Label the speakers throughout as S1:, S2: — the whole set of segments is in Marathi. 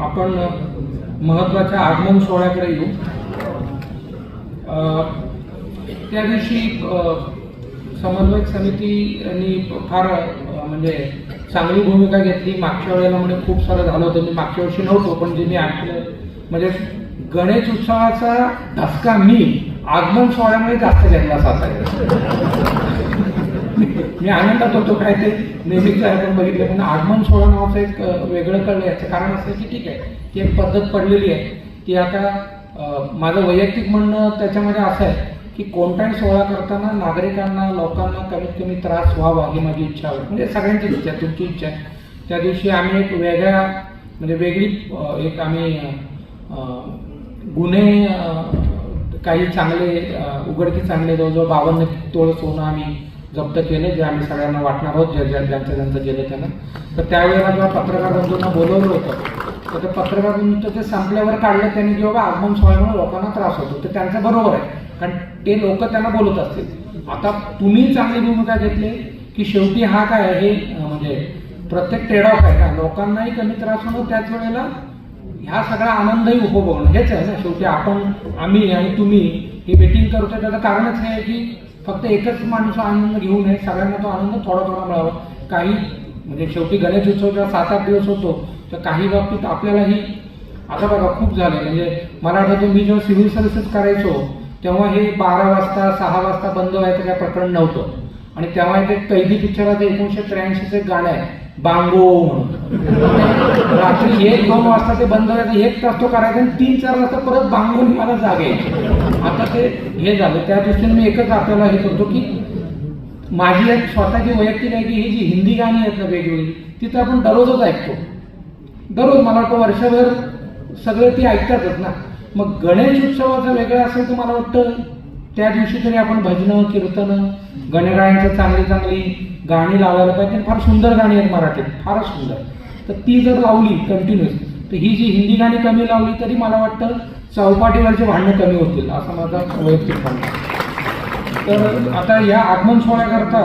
S1: आपण महत्त्वाच्या आगमन सोहळ्याकडे येऊ. त्या दिवशी समन्वयक समितीनी फार म्हणजे चांगली भूमिका घेतली. मागच्या वेळेला म्हणजे खूप सारं झालं होतं. मी मागच्या वर्षी नव्हतो पण जे मी ऐकलं म्हणजे गणेश उत्सवाचा धसका मी आगमन सोहळ्यामुळे जास्त घेतला साताऱ्यात मी आनंदात होतो काय ते. नेहमीच आपण बघितलं पण आगमन सोहळा नावाचं एक वेगळं कळलं. याचं कारण असं आहे की ठीक आहे ती एक पद्धत पडलेली आहे. की आता माझं वैयक्तिक म्हणणं त्याच्यामध्ये असं आहे की कोणताही सोहळा करताना नागरिकांना लोकांना कमीत कमी त्रास व्हावा ही माझी इच्छा आहे. म्हणजे सगळ्यांची इच्छा तुमची इच्छा आहे. त्या दिवशी आम्ही एक वेगळ्या म्हणजे वेगळी एक आम्ही गुन्हे काही चांगले उघडकी चांगले जवळजवळ बावन्न तोळ सोनं आम्ही जप्त केले जे आम्ही सगळ्यांना वाटणार आहोत जे ज्या ज्यांचं ज्यांचं गेलं त्यांना. तर त्यावेळेला जेव्हा पत्रकार बंधूंना बोलवलं होतं तर ते पत्रकार बंधूंचं ते संपल्यावर काढलं त्यांनी की बाबा आगमन सोहळ्यामुळे लोकांना त्रास होतो. तर त्यांचं बरोबर आहे कारण ते लोक त्यांना बोलत असतील. आता तुम्ही चांगली भूमिका घेतली की शेवटी हा काय आहे? हे म्हणजे प्रत्येक ट्रेडऑफ आहे का लोकांनाही कमी त्रास होणं त्याच वेळेला ह्या सगळा आनंदही उपभोगणं. हेच आहे ना. शेवटी आपण आम्ही आणि तुम्ही हे मीटिंग करतोय त्याचं कारणच हे आहे की फक्त एकच माणूस आनंद घेऊ नये सगळ्यांना तो आनंद थोडा थोडा मिळावा. काही म्हणजे शेवटी गणेश उत्सव जेव्हा सात आठ दिवस होतो तर काही बाबतीत आपल्यालाही आता बघा खूप झाले म्हणजे मला आठवतं मी जेव्हा सिव्हिल सर्व्हिसेस करायचो तेव्हा हे बारा वाजता सहा वाजता बंद व्हायचं काय प्रकरण नव्हतं. आणि तेव्हा एक कैदी पिक्चरात एकोणीशे त्र्याऐंशीचं एक गाणं आहे बांगो म्हणून. रात्री एक दोन वाजता ते बंद करायचं एक तास तो करायचा आणि तीन चार वाजता परत बांगून मला जागे. आता ते हे झालं त्या दृष्टीने मी एकच आपल्याला हे करतो की माझी एक स्वतःची वैयक्तिक आहे की ही जी हिंदी गाणी आहेत ना वेगवेगळी ती तर आपण दररोजच ऐकतो. दररोज मला वाटतं वर्षभर सगळे ती ऐकतातच ना. मग गणेश उत्सवाचं वेगळं असेल तर मला वाटतं त्या दिवशी तरी आपण भजनं कीर्तनं गणरायांची चांगली चांगली गाणी लावायला पाहिजे. आणि फार सुंदर गाणी आहेत मराठीत. फारच सुंदर. तर ती जर लावली कंटिन्युअस तर ही जी हिंदी गाणी कमी लावली तरी मला वाटतं चौपाटीवरचे भांडणं कमी होतील असं माझा वैयक्तिक भांडण तर आता या आगमन सोहळ्याकरता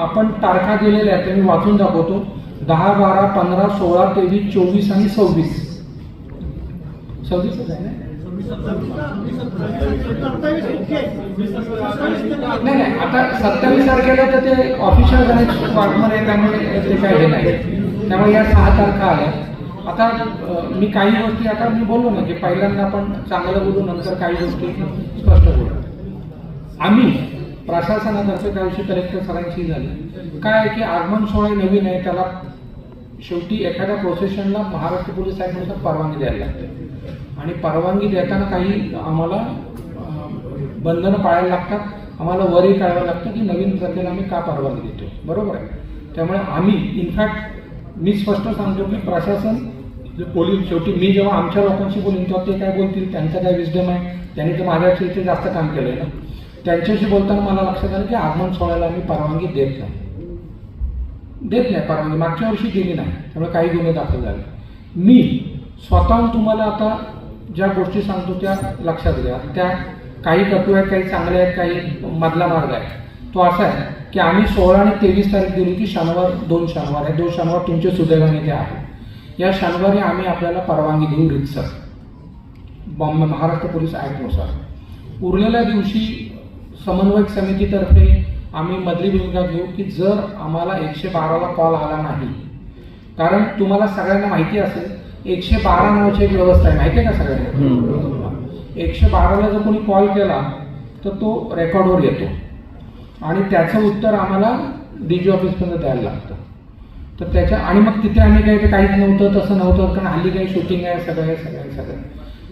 S1: आपण तारखा दिलेल्या आहेत मी वाचून दाखवतो. दहा बारा पंधरा सोळा तेवीस चोवीस आणि सव्वीस. सव्वीस आहे ना? नाही नाही आता सत्तावीस तारखेला तर ते ऑफिशियल गणेश आगमन आहे त्यामुळे ते काय हे नाही. त्यामुळे या सहा तारखा आल्या. आता मी काही गोष्टी आता मी बोललो ना की पहिल्यांदा आपण चांगलं बोलू नंतर काही गोष्टी स्पष्ट बोलू. आम्ही प्रशासनातर्फे त्या दिवशी कलेक्टर सरांशी झाली. काय आहे की आगमन सोहळे नवीन आहे त्याला शेवटी एखाद्या प्रोसेशनला महाराष्ट्र पोलीस ॲक्टनुसार परवानगी द्यायला लागते. आणि परवानगी देताना काही आम्हाला बंधनं पाळायला लागतात. आम्हाला वरही कळावं लागतं की नवीन प्रथेला आम्ही का परवानगी देतो. बरोबर आहे? त्यामुळे आम्ही इनफॅक्ट मी स्पष्ट सांगतो की प्रशासन पोलीस शेवटी मी जेव्हा आमच्या लोकांशी बोलेन तेव्हा ते काय बोलतील? त्यांचं काय विजडम आहे? त्यांनी तर माझ्याशी इथे जास्त काम केलंय ना. त्यांच्याशी बोलताना मला लक्षात आलं की आगमन सोहळ्याला आम्ही परवानगी देत नाही. देत नाही परवानगी. मागच्या वर्षी दिली नाही. त्यामुळे काही गुन्हे दाखल झाले. मी स्वतःहून तुम्हाला आता ज्या गोष्टी सांगतो त्या लक्षात घ्या. त्या काही कटू आहेत काही चांगल्या आहेत काही मधला मार्ग आहे. तो असा आहे की आम्ही सोळा आणि तेवीस तारीख दिली की शनिवार दोन शनिवार आहे. दोन शनिवार तुमचे सुदैवाने ते आहे. या शनिवारी आम्ही आपल्याला परवानगी देऊ रितसर. बॉम्बे महाराष्ट्र पोलीस ॲक्टनुसार उरलेल्या दिवशी समन्वयक समितीतर्फे आम्ही मधली भूमिका घेऊ की जर आम्हाला एकशे बाराला कॉल आला नाही. कारण तुम्हाला सगळ्यांना माहिती असेल एकशे बारा नावाची एक व्यवस्था आहे. माहिती आहे का सगळ्यांना? एकशे बाराला जर कोणी कॉल केला तर तो रेकॉर्डवर येतो. आणि त्याचं उत्तर आम्हाला डी जी ऑफिसपर्यंत द्यायला लागतं. तर त्याच्या आणि मग तिथे आम्ही काही ते काहीच नव्हतं तसं नव्हतं कारण हल्ली काही शूटिंग आहे सगळं आहे सगळं आहे, सगळं.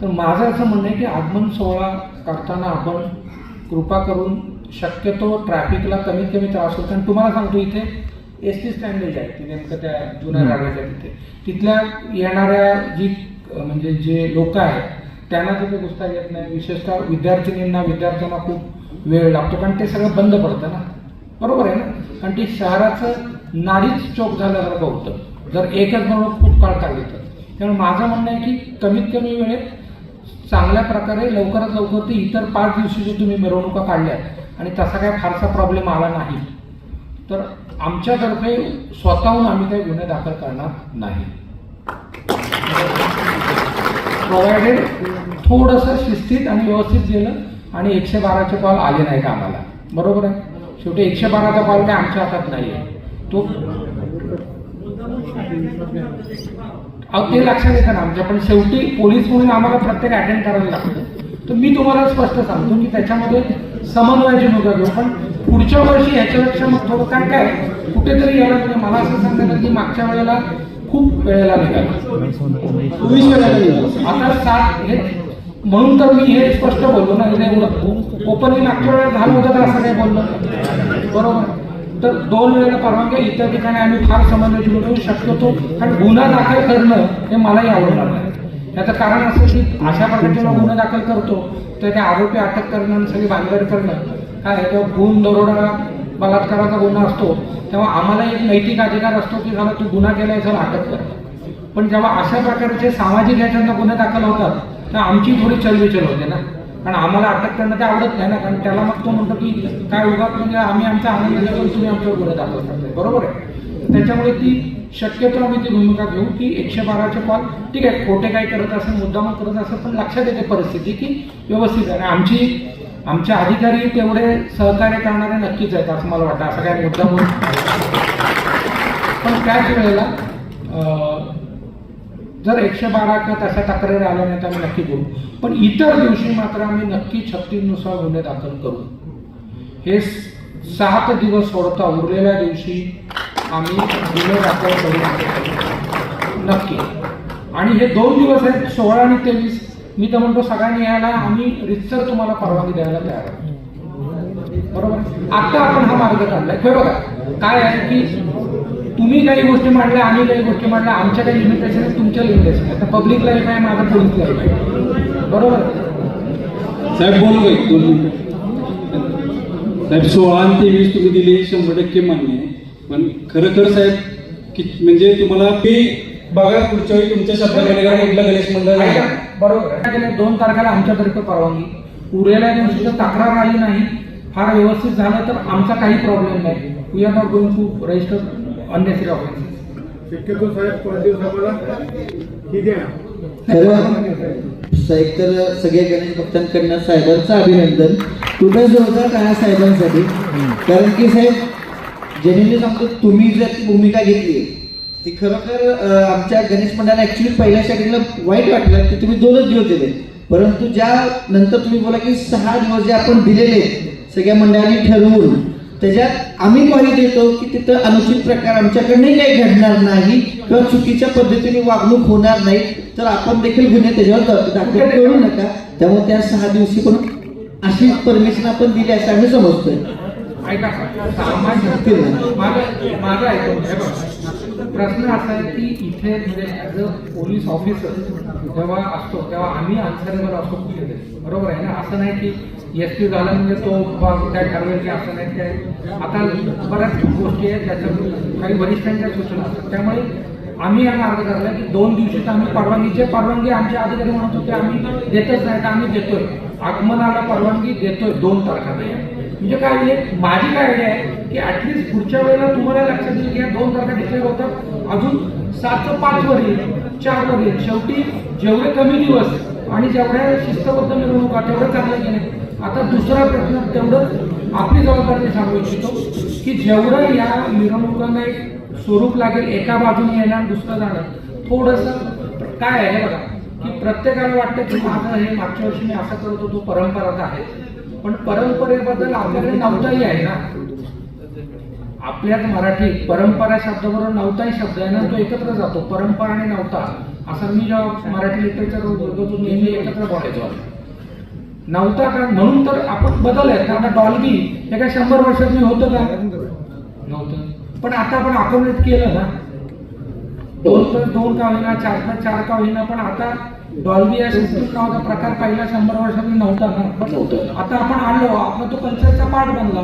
S1: तर माझं असं म्हणणं आहे की आगमन सोहळा करताना आपण कृपा करून शक्यतो ट्रॅफिकला कमीत कमी त्रास होतो. आणि तुम्हाला सांगतो इथे एस टी स्टँडेज आहे ती नेमकं त्या जुन्या. राजाच्या तिथे. तिथल्या येणाऱ्या जी म्हणजे जे लोक आहेत त्यांना तिथे घुसता येत नाही. विशेषतः विद्यार्थिनींना विद्यार्थ्यांना खूप वेळ लागतो. कारण ते सगळं बंद पडतं ना. बरोबर आहे ना? कारण ती शहराचं नाडीच चोक झाल्यासारखं होतं. जर एकच बरोबर खूप काळ काढली तर त्यामुळे माझं म्हणणं आहे की कमीत कमी वेळेत चांगल्या प्रकारे लवकरात लवकर ते इतर पाच दिवशी जे तुम्ही मिरवणुका काढल्या आणि तसा काय फारसा प्रॉब्लेम आला नाही. तर आमच्यातर्फे स्वतःहून आम्ही काही गुन्हे दाखल करणार नाही. प्रोव्हायडेड थोडंसं शिस्तीत आणि व्यवस्थित गेलं आणि एकशे बाराचे कॉल आले नाही का आम्हाला. बरोबर आहे? शेवटी एकशे बाराचा कॉल काय आमच्या हातात नाही आहे तो अहो ते लक्षात येतं ना म्हणजे आमच्या पण शेवटी पोलीस म्हणून आम्हाला प्रत्येक अटेंड करायला लागतं. तर मी तुम्हाला स्पष्ट सांगतो की त्याच्यामध्ये समन्वयाची मुद्दा घेऊ पण पुढच्या वर्षी ह्याच्यापेक्षा मग थोडं काय काय कुठेतरी यायला म्हणजे मला असं सांगायला की मागच्या वेळेला खूप वेळेला निघाला वीस वेळेला आता सात हे म्हणून तर मी हे स्पष्ट बोललो ना ओपनली मागच्या वेळेला झालं होतं तर असं काही बोललो बरोबर? तर दोन वेळेला परवानग्या इतर ठिकाणी आम्ही फार समन्वयाची मिळवू शकतो. कारण गुन्हा दाखल करणं हे मलाही आवडणार नाही. याचं कारण असं की अशा प्रकारचे जेव्हा गुन्हा दाखल करतो तर त्या आरोपी अटक करणं आणि सगळी भानगड करणं काय तेव्हा गुण दरोडा बलात्काराचा गुन्हा असतो तेव्हा आम्हाला एक नैतिक अधिकार असतो की झाला तू गुन्हा केलाय सर अटक कर. पण जेव्हा अशा प्रकारचे सामाजिक याच्यातनं गुन्हे दाखल होतात तर आमची थोडी चलबिचल होते ना. कारण आम्हाला अटक करणं ते आवडत नाही ना कारण त्याला मग तो म्हणतो की काय उगाच म्हणजे आम्ही आमचा आनंद घेतो तुम्ही आमच्यावर गुन्हे दाखल करताय. बरोबर आहे? त्याच्यामुळे ती शक्यतो आम्ही ती भूमिका घेऊ की एकशे बाराचे कॉल ठीक आहे खोटे काय करत असेल मुद्दाम करत असेल पण लक्षात येते परिस्थिती की व्यवस्थित आहे. आणि आमची आमचे अधिकारी तेवढे सहकार्य करणारे नक्कीच आहेत असं मला वाटतं. असं काय मुद्दाम पण त्याच वेळेला जर एकशे बारा किंवा तशा तक्रारी आल्या नाही तर आम्ही नक्की करू. पण इतर दिवशी मात्र आम्ही नक्की छत्तीसनुसार गुन्हे दाखल करू. हे सात दिवस सोडता उरलेल्या दिवशी आम्ही गुन्हे दाखल करू. नक्की. आणि हे दोन दिवस आहेत सोळा आणि तेवीस. मी तर म्हणतो सगळ्यांनी यायला आम्ही रितसर तुम्हाला परवानगी द्यायला तयार बरोबर? आता आपण हा मार्ग काढलाय. हे बघा काय आहे की तुम्ही काही गोष्टी मांडल्या आम्ही काही गोष्टी मांडल्या आमच्या काही लिमिटेशन आहे तुमच्या लिमिटेशन आहे आता पब्लिक लाईफ आहे माझं पोलीस लाईफ आहे. बरोबर?
S2: साहेब बोलू का एक दोन मिनिटं. साहेब सोळा आणि तेवीस तुम्ही दिले शंभर टक्के मान्य आहे. पण खरं खरं साहेब की म्हणजे तुम्हाला मी बघा पुढच्या वेळी तुमच्या शब्दाकडे कुठलं गणेश मंडळ.
S1: बरोबर? दोन तारखेला आमच्यातर्फे परवानगी. उरलेल्या दिवशी जर तक्रार आली नाही. फार व्यवस्थित झालं तर आमचा काही प्रॉब्लेम नाही. We are not going to register unnecessary offences
S3: शक्यतो साहेब पाच दिवस आम्हाला ही द्या.
S4: साहेब तर सगळ्या गणेश भक्तांकडनं साहेबांचं अभिनंदन. तुम्ही जोरदार करा साहेबांसाठी. कारण की साहेब जेनेली सांगतो तुम्ही जर ती भूमिका घेतली ती खरोखर आमच्या गणेश मंडळाला ऍक्च्युली पहिल्या स्टार्टिंगला वाईट वाटलं की तुम्ही दोनच दिवस दिले. परंतु ज्या नंतर तुम्ही बोला की सहा दिवस जे आपण दिलेले सगळ्या मंडळांनी ठरवून त्याच्यात आम्ही ग्वाही देतो की तिथं अनुचित प्रकार आमच्याकडनंही काही घडणार नाही किंवा चुकीच्या पद्धतीने वागणूक होणार नाही तर आपण देखील गुन्हे त्याच्यावर दाखल करू नका. त्यामुळे त्या सहा दिवशी पण अशी परमिशन आपण दिली असं आम्ही समजतोय.
S1: प्रश्न असा आहे की इथे म्हणजे ॲज अ पोलीस ऑफिसर जेव्हा असतो तेव्हा आम्ही अन्सरेबल असतो कुठे बरोबर आहे ना? असं नाही की एस पी झाला म्हणजे तो काय ठरवेल की असं नाही काय आता बऱ्याच गोष्टी आहेत त्याच्या काही वरिष्ठांच्या सूचना असतात. त्यामुळे आम्ही यांना अर्ज धरला की दोन दिवशीच आम्ही परवानगीचे परवानगी आमच्या अधिकारी म्हणत होते आम्ही देतच नाही तर आम्ही देतोय. आगमनाला परवानगी देतोय दोन तारखांना म्हणजे काय आहे? माझी काय आयडिया आहे की ऍटलिस्ट पुढच्या वेळेला तुम्हाला लक्षात येईल की या दोन तारखा डिक्लेअर होतात. अजून सातचं पाच वर येईल चार वर येईल शेवटी जेवढे कमी दिवस आणि जेवढ्या शिस्तबद्ध निवडणुका तेवढं चांगलं गेले आता दुसरा प्रश्न तेवढं आपली जबाबदारी सांगू इच्छितो की जेवढं या मिरवणुकांना एक स्वरूप लागेल एका बाजूने येणार दुसरं जाणं थोडंसं काय आहे बघा की प्रत्येकाला वाटतं की माझं हे मागच्या वर्षी मी असं करत होतो परंपराच आहे. पण परंपरेबद्दल आपल्याकडे नवताही आहे ना. आपल्याच मराठी परंपरा शब्दाबरोबर नवताही शब्द आहे ना तो एकत्र जातो. परंपरा आणि नवता असं मी जेव्हा मराठी लिटरेचर बोलतो नेहमी एकत्र बोलायचो नवता का? म्हणून तर आपण बदल आहेत. आता डॉल्बी हे काय शंभर वर्षापूर्वी होतं का? नव्हतं. पण आता आपण अकोमोडेट केलं ना. दोन तर दोन का होईना चार तर चार का होईना पण आता डॉल्बी या सिस्टम का होता प्रकार पहिला शंभर वर्षापूर्वी नव्हता. ना आता आपण आलो आपला तो कल्चरचा पार्ट बनला.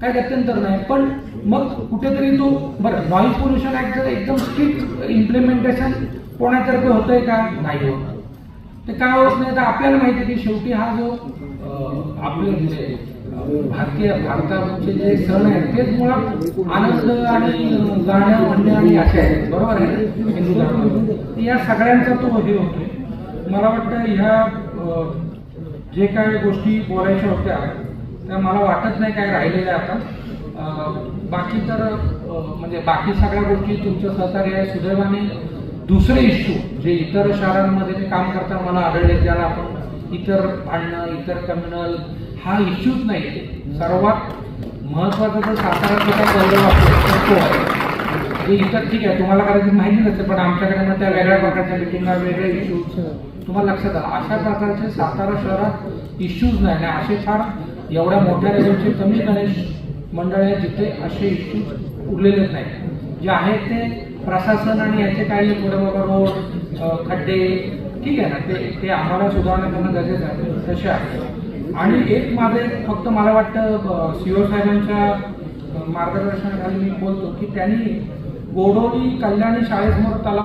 S1: काय गत्यंतर नाही. पण मग कुठेतरी तो बरं नॉईज पोल्युशन ऍक्ट जर एकदम स्ट्रिक्ट इम्प्लिमेंटेशन कोणातर्फे होतंय का? नाही होत. ते का होत नाही? तर आपल्याला माहिती की शेवटी हा जो आपले म्हणजे भारतीय भारताचे जे सण आहेत तेच मुळात आनंद आणि गाणं म्हणणे आणि असे आहेत. बरोबर आहे हिंदू धर्मामध्ये या सगळ्यांचा तो हे होतो मला वाटतं ह्या जे काय गोष्टी बोलायच्या होत्या त्या मला वाटत नाही काय राहिलेल्या आता. बाकी तर म्हणजे बाकी सगळ्या गोष्टी तुमचं सहकार्य आहे सुदैवाने दुसरे इश्यू जे इतर शहरांमध्ये काम करताना मला आढळले ज्याला आपण इतर भांडणं इतर कम्युनल हा इश्यूच नाही सर्वात महत्त्वाचा जर सातारा काय गौरव असतो आहे. इतर ठीक आहे तुम्हाला कदाचित माहिती नसते पण आमच्याकडे मग त्या वेगळ्या प्रकारच्या मिटिंगा वेगळे इश्यूज तुम्हाला लक्षात आलं अशा प्रकारचे सातारा शहरात इश्यूज नाही. आणि असे फार एवढ्या मोठ्या लेवलचे कमी गणेश मंडळ आहे जिथे असे इश्यूज उरलेलेच नाही जे आहेत ते प्रशासन आणि याचे काही थोडे बाबा रोड खड्डे ठीक आहे ना ते ते आम्हाला सुधारणा करणं गरजेचं आहे तसे आहे. आणि एक माझे फक्त मला वाटतं सीओ साहेबांच्या मार्गदर्शनाखाली मी बोलतो की त्यांनी गोडोली कल्याणी शाळेसमोर तलाव